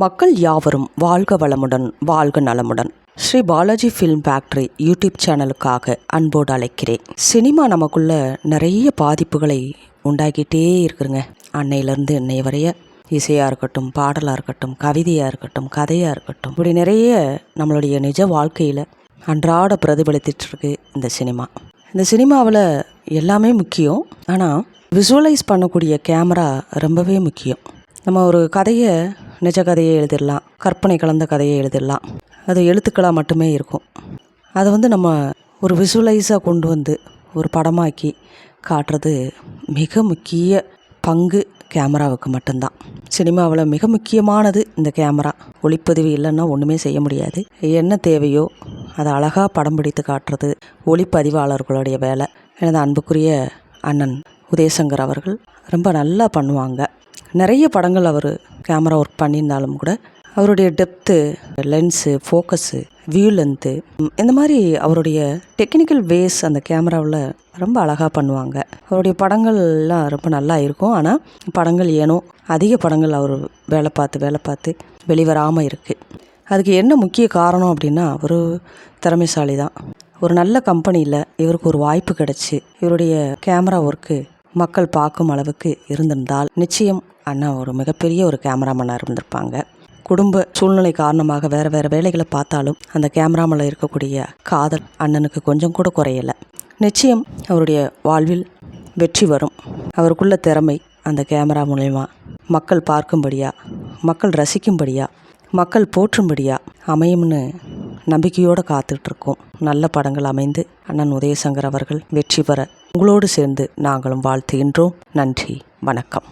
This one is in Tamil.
மக்கள் யாவரும் வாழ்க வளமுடன் வாழ்க நலமுடன். Shri Balaji film factory YouTube சேனலுக்காக அன்போடு அழைக்கிறேன். சினிமா நமக்குள்ள நிறைய பாதிப்புகளை உண்டாக்கிட்டே இருக்குதுங்க. அன்னையிலேருந்து இன்னைய வரைய இசையாக இருக்கட்டும் பாடலாக இருக்கட்டும் கவிதையாக இருக்கட்டும் கதையாக இருக்கட்டும் இப்படி நிறைய நம்மளுடைய நிஜ வாழ்க்கையில் அன்றாட பிரதிபலித்துட்ருக்கு இந்த சினிமா. இந்த சினிமாவில் எல்லாமே முக்கியம். ஆனால் விசுவலைஸ் பண்ணக்கூடிய கேமரா ரொம்பவே முக்கியம். நம்ம ஒரு கதையை நிஜ கதையை எழுதிடலாம். கற்பனை கலந்த கதையை எழுதிடலாம். அது எழுத்துக்களாக மட்டுமே இருக்கும். அதை வந்து நம்ம ஒரு விசுவலைஸாக கொண்டு வந்து ஒரு படமாக்கி காட்டுறது மிக முக்கிய பங்கு கேமராவுக்கு மட்டும்தான். சினிமாவில் மிக முக்கியமானது இந்த கேமரா. ஒளிப்பதிவு இல்லைன்னா ஒன்றுமே செய்ய முடியாது. என்ன தேவையோ அதை அழகாக படம் பிடித்து காட்டுறது ஒளிப்பதிவாளர்களுடைய வேலை. எனது அன்புக்குரிய அண்ணன் உதயசங்கர் அவர்கள் ரொம்ப நல்லா பண்ணுவாங்க. நிறைய படங்கள் அவர் கேமரா ஒர்க் பண்ணியிருந்தாலும் கூட அவருடைய depth lens focus view length இந்த மாதிரி அவருடைய டெக்னிக்கல் வேஸ் அந்த கேமராவில் ரொம்ப அழகாக பண்ணுவாங்க. அவருடைய படங்கள்லாம் ரொம்ப நல்லா இருக்கும். ஆனால் படங்கள் ஏனோ அதிக படங்கள் அவர் வேலை பார்த்து வேலை பார்த்து வெளிவராமல் இருக்குது அதுக்கு என்ன முக்கிய காரணம் அப்படின்னா அவர் திறமைசாலி தான் ஒரு நல்ல கம்பெனியில் இவருக்கு ஒரு வாய்ப்பு கிடச்சி இவருடைய கேமரா ஒர்க்கு மக்கள் பார்க்கும் அளவுக்கு இருந்திருந்தால் நிச்சயம் அண்ணா ஒரு மிகப்பெரிய ஒரு கேமராமேனாக இருந்திருப்பாங்க. குடும்ப சூழ்நிலை காரணமாக வேறு வேறு வேலைகளை பார்த்தாலும் அந்த கேமராமில் இருக்கக்கூடிய காதல் அண்ணனுக்கு கொஞ்சம் கூட குறையலை. நிச்சயம் அவருடைய வாழ்வில் வெற்றி வரும். அவருக்குள்ள திறமை அந்த கேமரா மூலயமா மக்கள் பார்க்கும்படியா மக்கள் ரசிக்கும்படியா மக்கள் போற்றும்படியா அமையும்னு நம்பிக்கையோடு காத்துட்ருக்கோம் நல்ல படங்கள் அமைந்து அண்ணன் உதயசங்கர் அவர்கள் வெற்றி பெற உங்களோடு சேர்ந்து நாங்களும் வாழ்த்துகின்றோம். நன்றி. வணக்கம்.